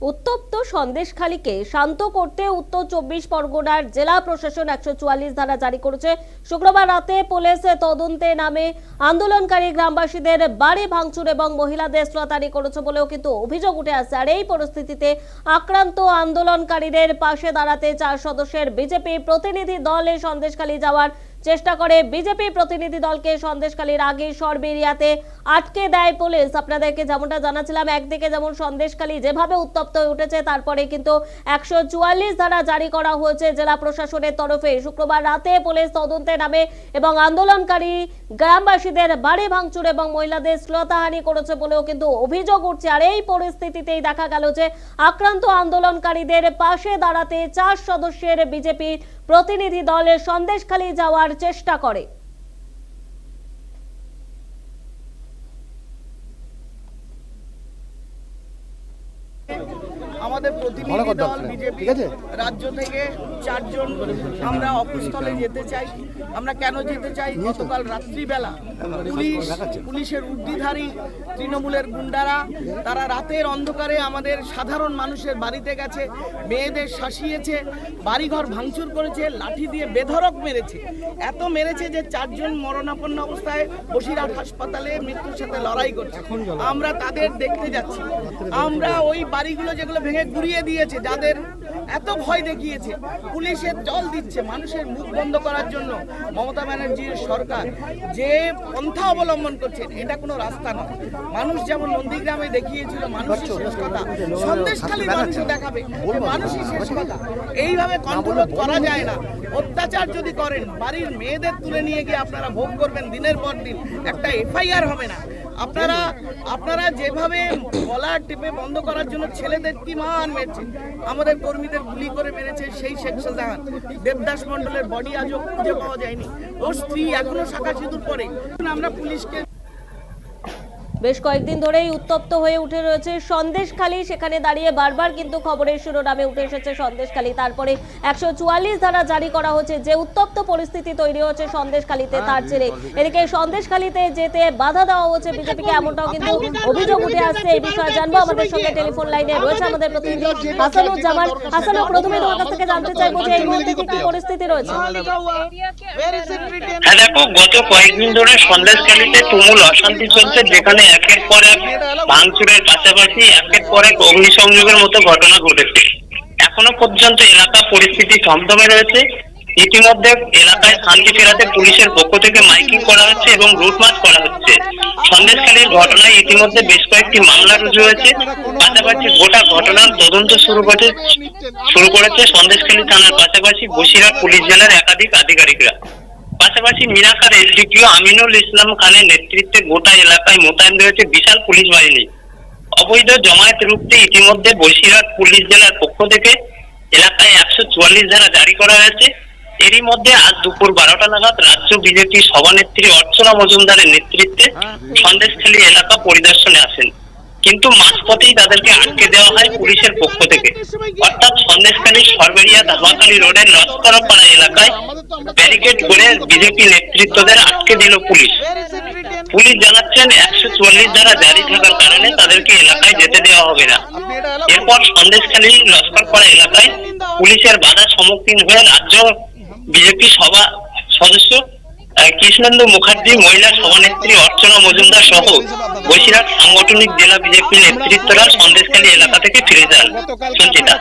উত্তপ্ত সন্দেশখালীকে শান্ত করতে উত্তর চব্বিশ পরগনার জেলা প্রশাসন একশো চুয়াল্লিশ ধারা জারি করেছে। শুক্রবার রাতে পুলিশ তদন্তে নামে আন্দোলনকারী গ্রামবাসীদের বাড়ি ভাঙচুর এবং মহিলাদের শ্রতানি করেছে বলেও কিন্তু অভিযোগ উঠে আসছে আর এই পরিস্থিতিতে আক্রান্ত আন্দোলনকারীদের পাশে দাঁড়াতে চার সদস্যের বিজেপি প্রতিনিধি দল এই সন্দেশখালী যাওয়ার চেষ্টা করে বিজেপি প্রতিনিধি দলকে সন্দেশখালীর আগে সরবেরিয়াতে আটকে দেয় পুলিশ। আপনাদেরকে যেমনটা জানাছিলাম একদিকে যেমন সন্দেশখালী যেভাবে উত্তপ্ত হয়ে উঠেছে, তারপরে কিন্তু একশো চুয়াল্লিশ ধারা জারি করা হয়েছে জেলা প্রশাসনের তরফে। শুক্রবার রাতে পুলিশ তদন্তে নামে এবং আন্দোলনকারী গ্রামবাসীদের বাড়ি ভাঙচুর এবং মহিলাদের শ্লীলতাহানি করেছে বলেও কিন্তু অভিযোগ উঠছে। আর এই পরিস্থিতিতেই দেখা গেল যে আক্রান্ত আন্দোলনকারীদের পাশে দাঁড়াতে চার সদস্যের বিজেপি প্রতিনিধি দলের সন্দেশখালী যাওয়ার চেষ্টা করে। আমাদের প্রতিনিধি দল বিজেপি রাজ্য থেকে চারজন আমরা অকুস্থলে যেতে চাই। আমরা কেন যেতে চাই? গতকাল রাত্রিবেলা পুলিশ পুলিশের উর্দিধারী তৃণমূলের গুন্ডারা তারা রাতের অন্ধকারে আমাদের সাধারণ মানুষের বাড়িতে গেছে মেয়েদের শাসিয়েছে বাড়িঘর ভাঙচুর করেছে লাঠি দিয়ে বেধরক মেরেছে। এত মেরেছে যে চারজন মরণাপন্ন অবস্থায় বসিরহাট হাসপাতালে মৃত্যুর সাথে লড়াই করছে। আমরা তাদের দেখতে যাচ্ছি। আমরা ওই বাড়িগুলো যেগুলো ভেঙে গুড়িয়ে দিয়েছে যাদের এত ভয় দেখিয়েছে। পুলিশের জল দিচ্ছে মানুষের মুখ বন্ধ করার জন্য মমতা ব্যানার্জির সরকার। যে পন্থা অবলম্বন করছেন এটা কোনো রাস্তা নয়। মানুষ যেমন নন্দীগ্রামে দেখিয়েছিল মানুষই শেষ কথা। সন্দেশখালী মানুষও দেখাবে। মানুষই শেষ কথা। এইভাবে কন্ট্রোল করা যায় না। অত্যাচার যদি করেন বাড়ির মেয়েদের তুলে নিয়ে গিয়ে আপনারা ভোগ করবেন দিনের পর দিন। একটা এফআইআর হবে না। আপনারা আপনারা যেভাবে গলা টিপে বন্ধ করার জন্য ছেলেদের কি মান মেরেছে আমাদের কর্মীদের গুলি করে মেরেছে সেই শেখ শাহজাহান। দেবদাস মন্ডলের বডি আজও খুঁজে পাওয়া যায়নি। ওর স্ত্রী এখনও শাখা সিঁদুর পরে। আমরা পুলিশকে বেশ কয়েকদিন ধরেই উত্তপ্ত হয়ে উঠে রয়েছে সন্দেশখালী। সেখানে দাঁড়িয়ে বারবার কিন্তু খবরের শিরোনামে উঠে এসেছে সন্দেশখালী। তারপরে একশো চুয়াল্লিশ ধারা জারি করা হচ্ছে যে উত্তপ্ত পরিস্থিতি তৈরি হচ্ছে সন্দেশখালীতে তার জেরে। এদিকে সন্দেশখালীতে যেতে বাধা দেওয়া হচ্ছে বিজেপিকে এমনটাও কিন্তু অভিযোগ উঠে আসছে। এই বিষয়ে জানব আমাদের সঙ্গে টেলিফোন লাইনে রয়েছে আমাদের প্রতিনিধি হাসানুজ্জামান। হাসানু প্রথমে তোমার কাছ থেকে জানতে চাইব যে এই মুহূর্তে কি কি পরিস্থিতি রয়েছে? হ্যাঁ দেখো গত কয়েকদিন ধরে সন্দেশখালীতে তুমুল অশান্তি চলছে। যেখানে একের পর এক ভাঙচুরের পাশাপাশি একের পর এক অগ্নিসংযোগের মতো ঘটনা ঘটেছে। এখনও পর্যন্ত এলাকা পরিস্থিতি থমথমে রয়েছে। ইতিমধ্যে এলাকায় শান্তি ফেরাতে পুলিশের পক্ষ থেকে মাইকিং করা হচ্ছে এবং রুট মার্চ করা হচ্ছে। সন্দেশখালীর ঘটনায় ইতিমধ্যে বেশ কয়েকটি মামলা রুজু হয়েছে। পাশাপাশি গোটা ঘটনার তদন্ত শুরু করেছে শুরু করেছে সন্দেশখালী থানার পাশাপাশি বসিরহাট পুলিশ জেলার একাধিক আধিকারিকরা। পাশাপাশি মিনাকার এসডিপিও আমিনুল ইসলাম খানের নেতৃত্বে গোটা এলাকায় মোতায়েন রয়েছে বিশাল পুলিশ বাহিনী। অবৈধ জমায়েত রুখতে ইতিমধ্যে বসিরহাট পুলিশ জেলার পক্ষ থেকে এলাকায় একশো চুয়াল্লিশ ধারা জারি করা হয়েছে। এরই মধ্যে আজ দুপুর বারোটা নাগাদ রাজ্য বিজেপি সভানেত্রী অর্চনা মজুমদারের নেতৃত্বে সন্দেশখালী এলাকা পরিদর্শনে আসেন। কিন্তু মাঝপথেই তাদেরকে আটকে দেওয়া হয় পুলিশের পক্ষ থেকে। অর্থাৎ সন্দেশখালী সরবেরিয়া ধামাখালী রোডের লস্করপাড়া এলাকায় ব্যারিকেড করে বিজেপি নেতৃত্বদের আটকে দিল পুলিশ। পুলিশ জানাচ্ছেন একশো চুয়াল্লিশ ধারা জারি থাকার কারণে তাদেরকে এলাকায় যেতে দেওয়া হবে না। এরপর সন্দেশখালী লস্করপাড়া এলাকায় পুলিশের বাধা সম্মুখীন হয়ে রাজ্য বিজেপি সভা সদস্য কৃষ্ণেন্দু মুখার্জি, মহিলা সভানেত্রী অর্চনা মজুমদার সহ বসিরহাট সাংগঠনিক জেলা বিজেপি নেতৃত্বরা সন্দেশখালী এলাকা থেকে ফিরে যান। সঞ্চিতা।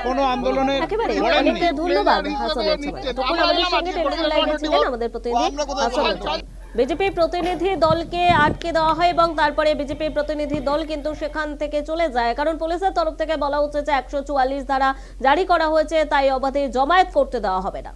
বিজেপি প্রতিনিধি দলকে আটকে দেওয়া হয় এবং তারপরে বিজেপি প্রতিনিধি দল কিন্তু সেখান থেকে চলে যায়। কারণ পুলিশের তরফ থেকে বলা হচ্ছে যে একশো চুয়াল্লিশ ধারা জারি করা হয়েছে, তাই অবাধে জমায়েত করতে দেওয়া হবে না।